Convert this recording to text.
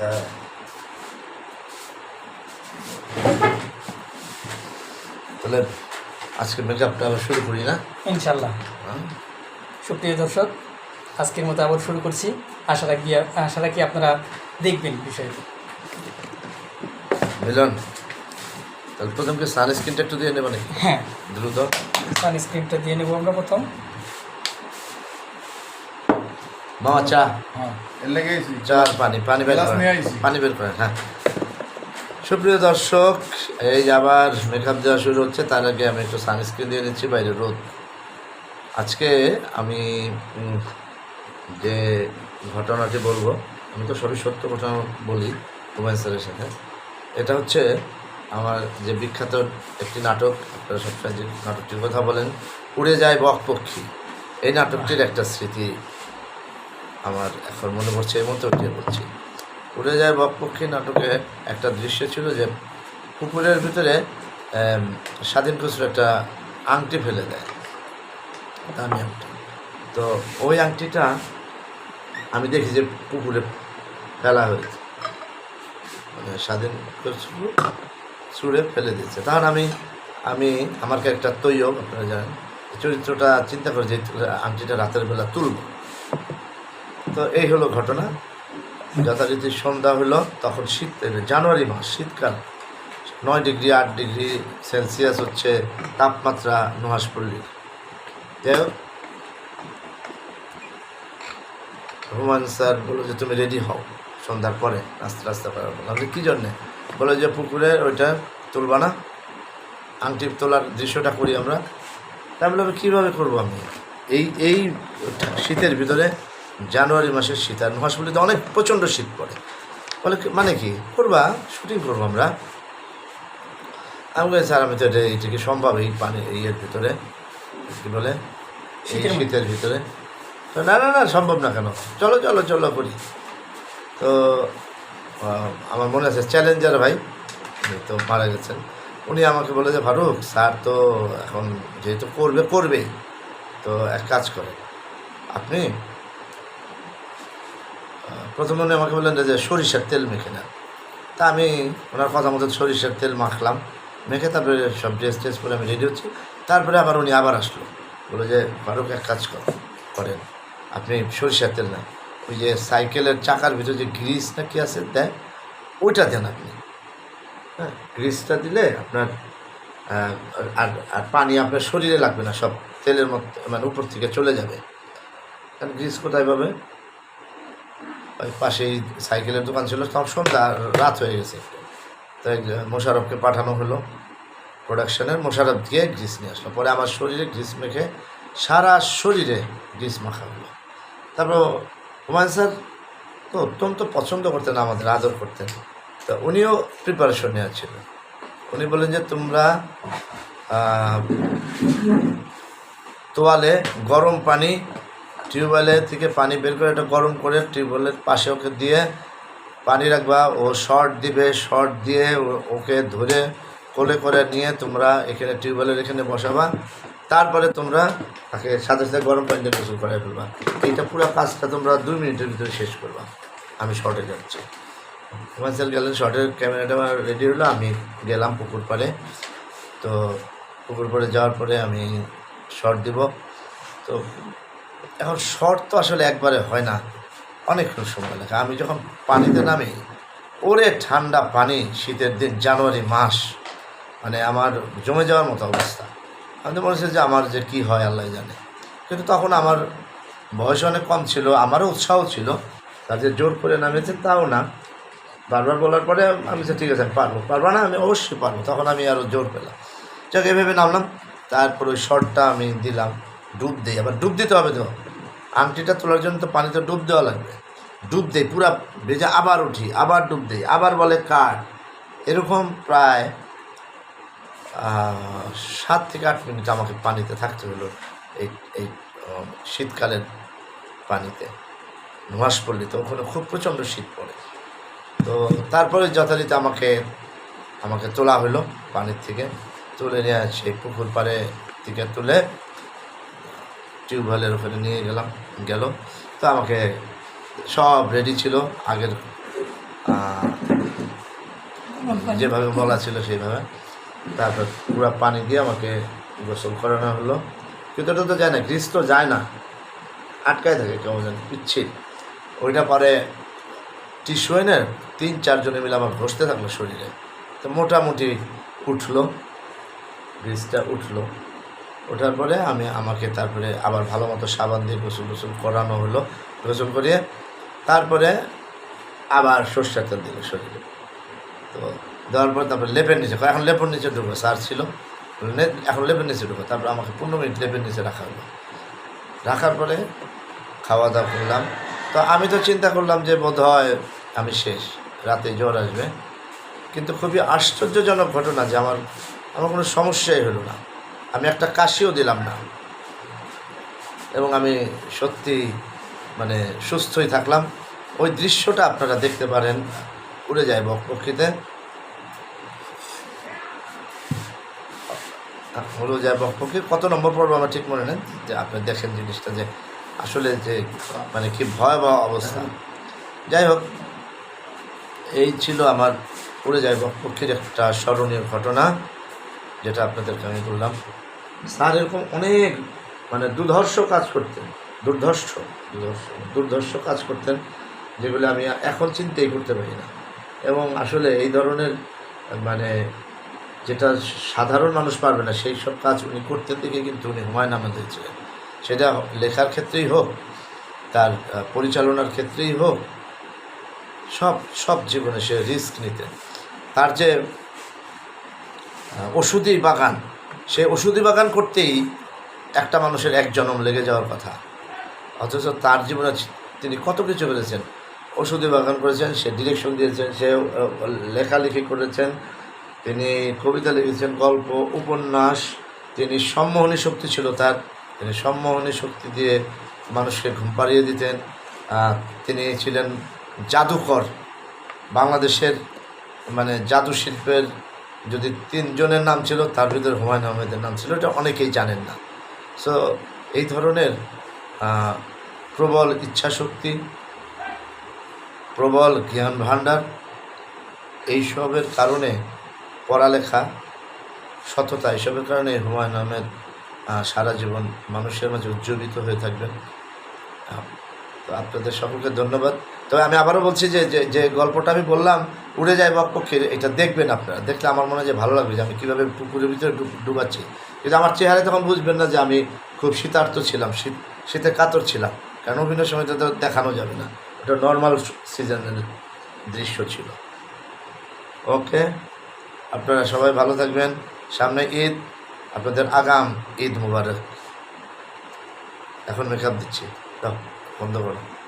হ্যাঁ তাহলে আজকে মেকআপটা আবার শুরু করি না? ইনশাল্লাহ হ্যাঁ? সুপ্রিয় দর্শক আজকের মতো আবার শুরু করছি। আশা রাখি আশা রাখি আপনারা দেখবেন বিষয়টি। মিলন তাহলে প্রথমকে সানস্ক্রিনটা একটু দিয়ে নেব নাকি? হ্যাঁ। দ্রুত। সানস্ক্রিনটা দিয়ে নেব আমরা প্রথম। মামা চা। হ্যাঁ চা পানি পানি বের পানি বের করেন হ্যাঁ। সুপ্রিয় দর্শক এই যে আবার মেকআপ দেওয়া শুরু হচ্ছে তার আগে আমি একটু সানস্ক্রিন দিয়ে নিচ্ছি বাইরে রোদ। আজকে আমি যে ঘটনাটি বলব আমি তো সবই সত্য ঘটনা বলি হুমায়ুন স্যারের সাথে। এটা হচ্ছে আমার যে বিখ্যাত একটি নাটক আপনারা সবসময় যে নাটকটির কথা বলেন উড়ে যায় বকপক্ষী। এই নাটকটির একটা স্মৃতি আমার এখন মনে পড়ছে, এই মতো উঠিয়ে বলছি উড়ে যায় বকপক্ষী নাটকে একটা দৃশ্য ছিল যে পুকুরের ভিতরে স্বাধীন খুচরো একটা আংটি ফেলে দেয়। দামি আংটি। তো ওই আংটিটা আমি দেখি যে পুকুরে ফেলা হয়েছে। মানে স্বাধীন খুচরো ছুঁড়ে ফেলে দিয়েছে। তখন আমি আমি আমার একটা তৈয়ব, আপনারা জানেন চরিত্রটা চিন্তা করে যে আংটিটা রাতের বেলা তুলব। তো এই হলো ঘটনা। যথারীতি সন্ধ্যা হলো, তখন শীত জানুয়ারি মাস, শীতকাল, নয় ডিগ্রি, আট ডিগ্রি সেলসিয়াস হচ্ছে তাপমাত্রা নুহাসপল্লীর যাই হোক, হুমায়ুন স্যার বলল যে, তুমি রেডি হও সন্ধ্যার পরে, রাস্তা রাস্তা বললাম যে কী জন্যে? বলে যে, পুকুরে ওইটা তুলবা না। আংটি তোলার দৃশ্যটা করি আমরা। তাই বললাম কীভাবে করব আমি? এই এই শীতের ভিতরে জানুয়ারি মাসের শীত আর মহাশপল্লিতে অনেক প্রচণ্ড শীত পড়ে। বলে মানে কি করবা? শুটিং করব আমরা। আমি বলি স্যার আমি তো এটা এটা কি সম্ভব এই পানি ইয়ের ভিতরে? কী বলে? শীতের শীতের ভিতরে? তো না না না সম্ভব না কেন। চলো চলো চলো করি। তো আমার মনে আছে চ্যালেঞ্জার ভাই তো মারা গেছেন। উনি আমাকে বলে যে ফারুক স্যার তো এখন যেহেতু করবে করবেই। তো এক কাজ করে আপনি প্রথমে উনি আমাকে বললেন যে সরিষার তেল মেখে নেন। তা আমি ওনার কথা মতো সরিষার তেল মাখলাম, মেখে তারপরে সব ড্রেস ট্রেস করে আমি রেডি হচ্ছি। তারপরে আবার উনি আবার আসলো। বলে যে, ফারুক, এক কাজ কর, করেন। আপনি সরিষার তেল নেন। ওই যে সাইকেলের চাকার ভিতরে যে গ্রিস না কি আছে দেয় ওইটা দেন আপনি। হ্যাঁ গ্রিসটা দিলে আপনার আর আর পানি আপনার শরীরে লাগবে না, সব তেলের মধ্যে মানে উপর থেকে চলে যাবে। কারণ গ্রিস কোথায় পাবে? ওই পাশেই সাইকেলের দোকান ছিল তখন সন্ধ্যা, রাত হয়ে গেছে। তাই মোশারফকে পাঠানো হলো প্রোডাকশনের মোশারফ দিয়ে গ্রিস নিয়ে আসলো। পরে আমার শরীরে গ্রিস মেখে সারা শরীরে গ্রিস মাখা হলো। তারপর হুমায়ুন স্যার তো অত্যন্ত পছন্দ করতেন আমাদের, আদর করতেন। তো উনিও প্রিপারেশন নেওয়া ছিল। উনি বলেন যে, তোমরা তোয়ালে গরম পানি টিউবওয়েলে থেকে পানি বের করে এটা গরম করে টিউবওয়েলের পাশে ওকে দিয়ে পানি রাখবা। ও শর্ট দিবে, শর্ট দিয়ে ওকে ধরে কোলে করে নিয়ে তোমরা এখানে টিউবওয়েলের এখানে বসাবা। তারপরে তোমরা তাকে সাথে সাথে গরম পানি দিয়ে গোসল করে ফেলবা। এইটা পুরো কাজটা তোমরা দুই মিনিটের ভিতরে শেষ করবা। আমি শর্টে যাচ্ছি। স্যার গেলেন শর্টের ক্যামেরাটা আমার রেডি হলো, আমি গেলাম পুকুর পাড়ে। তো পুকুর পাড়ে যাওয়ার পরে আমি শর্ট দিব। তো এখন শর্ট তো আসলে একবারে হয় না। অনেকক্ষণ সময় লাগে। আমি যখন পানিতে নামি, ওরে ঠান্ডা পানি, শীতের দিন জানুয়ারি মাস মানে আমার জমে যাওয়ার মতো অবস্থা। আমি তো হচ্ছে যে আমার যে কী হয় আল্লাহ জানে। কিন্তু তখন আমার বয়স অনেক কম ছিল, আমারও উৎসাহ ছিল। তার যে জোর করে নামিয়েছে তাও না। বারবার বলার পরে আমি তো ঠিক আছে পারব। পারব না, আমি অবশ্যই পারব। তখন আমি আরও জোর পেলাম। যাক, এভাবে নামলাম। তারপর ওই শর্টটা আমি দিলাম। ডুব দিই, আবার ডুব দিতে হবে তো। আংটিটা তোলার জন্য তো পানিতে ডুব দেওয়া লাগবে। ডুব দেই, পুরা ভেজে আবার উঠি, আবার ডুব দেই, আবার বলে কাট এরকম প্রায় সাত থেকে আট মিনিট আমাকে পানিতে থাকতে হলো এই এই শীতকালের পানিতে। নুয়াশপল্লিতে ওখানে খুব প্রচণ্ড শীত পড়ে। তো তারপরে যথারীতি আমাকে আমাকে তোলা হলো পানির থেকে। তুলে নিয়ে সেই পুকুর পাড়ে থেকে তুলে টিউবওয়েলের ওখানে নিয়ে গেলাম, গেল। তো আমাকে সব রেডি ছিল, আগের যেভাবে বলা ছিল সেইভাবে। তারপর পুরো পানি দিয়ে আমাকে গোসল করানো হলো। কিন্তু ওটা তো যায় না, গ্রিস তো যায় না। আটকায় থাকে, কেমন যেন পিচ্ছিল ওইটা পরে টিস্যু এনে তিন চারজনে মিলে আমার ঘষতে থাকল শরীরে। তো মোটামুটি উঠল ব্রিজটা উঠল। ওঠার পরে আমি আমাকে তারপরে আবার ভালো মতো সাবান দিয়ে গোসল গোসল করানো হলো, গোসল করিয়ে তারপরে আবার সর্ষের তেল দিল শরীরে। তো দেওয়ার পর তারপরে লেপের নিচে এখন লেপের নিচে ঢুকবো সার ছিল। এখন লেপের নিচে ঢুকবো তারপর আমাকে পনেরো মিনিট লেপের নিচে রাখা হলো। রাখার পরে খাওয়া দাওয়া করলাম। তো আমি তো চিন্তা করলাম যে বোধ হয় আমি শেষ, রাতে জ্বর আসবে। কিন্তু খুবই আশ্চর্যজনক ঘটনা যে আমার আমার কোনো সমস্যাই হলো না। আমি একটা কাশিও দিলাম না। এবং আমি সত্যি মানে সুস্থই থাকলাম। ওই দৃশ্যটা আপনারা দেখতে পারেন। উড়ে যায় বকপক্ষীতে উড়ে যায় বকপক্ষী কত নম্বর পর্ব আমার ঠিক মনে নেই। যে আপনি দেখেন জিনিসটা যে আসলে যে মানে কি ভয়াবহ অবস্থা। যাই হোক, এই ছিল আমার উড়ে যায় বকপক্ষীর একটা স্মরণীয় ঘটনা। যেটা আপনাদেরকে আমি বললাম, স্যার এরকম অনেক মানে দুর্ধর্ষ কাজ করতেন, দুর্ধর্ষ দুর্ধর্ষ দুর্ধর্ষ কাজ করতেন, যেগুলো আমি এখন চিন্তাই করতে পারি না। এবং আসলে এই ধরনের মানে যেটা সাধারণ মানুষ পারবে না, সেই সব কাজ উনি করতে থেকে কিন্তু উনি হুমায়ুন আহমেদ হয়েছিলেন সেটা লেখার ক্ষেত্রেই হোক, তার পরিচালনার ক্ষেত্রেই হোক, সব সব জীবনে সে রিস্ক নিতেন। তার যে ওষুধি বাগান। সে ওষুধি বাগান করতেই একটা মানুষের এক জন্ম লেগে যাওয়ার কথা। অথচ তার জীবনে তিনি কত কিছু করেছেন। ওষুধি বাগান করেছেন, সে ডিরেকশন দিয়েছেন, সে লেখালেখি করেছেন, তিনি কবিতা লিখেছেন, গল্প, উপন্যাস, তিনি সম্মোহনী শক্তি ছিল তার। তিনি সম্মোহনী শক্তি দিয়ে মানুষকে ঘুম পাড়িয়ে দিতেন। তিনি ছিলেন জাদুকর। বাংলাদেশের মানে জাদু শিল্পের যদি তিনজনের নাম ছিল, তার ভিতরে হুমায়ুন আহমেদের নাম ছিল, এটা অনেকেই জানেন না। সো এই ধরনের প্রবল ইচ্ছাশক্তি, প্রবল জ্ঞান ভাণ্ডার, এইসবের কারণে পড়ালেখা সততা, এইসবের কারণে হুমায়ুন আহমেদ সারা জীবন মানুষের মাঝে উজ্জীবিত হয়ে থাকবেন। তো আপনাদের সকলকে ধন্যবাদ। তবে আমি আবারও বলছি যে যে গল্পটা আমি বললাম, উড়ে যায় বকপক্ষের এটা দেখবেন আপনারা। দেখলে আমার মনে হয় যে ভালো লাগবে যে আমি কীভাবে পুকুরের ভিতরে ডুবাচ্ছি। কিন্তু আমার চেহারায় তখন বুঝবেন না যে আমি খুব শীতার্থ ছিলাম, শীত, শীতে কাতর ছিলাম। কারণ অভিনয় সময়টা তো দেখানো যাবে না। এটা নর্মাল সিজনের দৃশ্য ছিল। ওকে, আপনারা সবাই ভালো থাকবেন। সামনে ঈদ, আপনাদের আগাম ঈদ মুবারক। এখন মেকআপ দিচ্ছি। বন্ধ করো।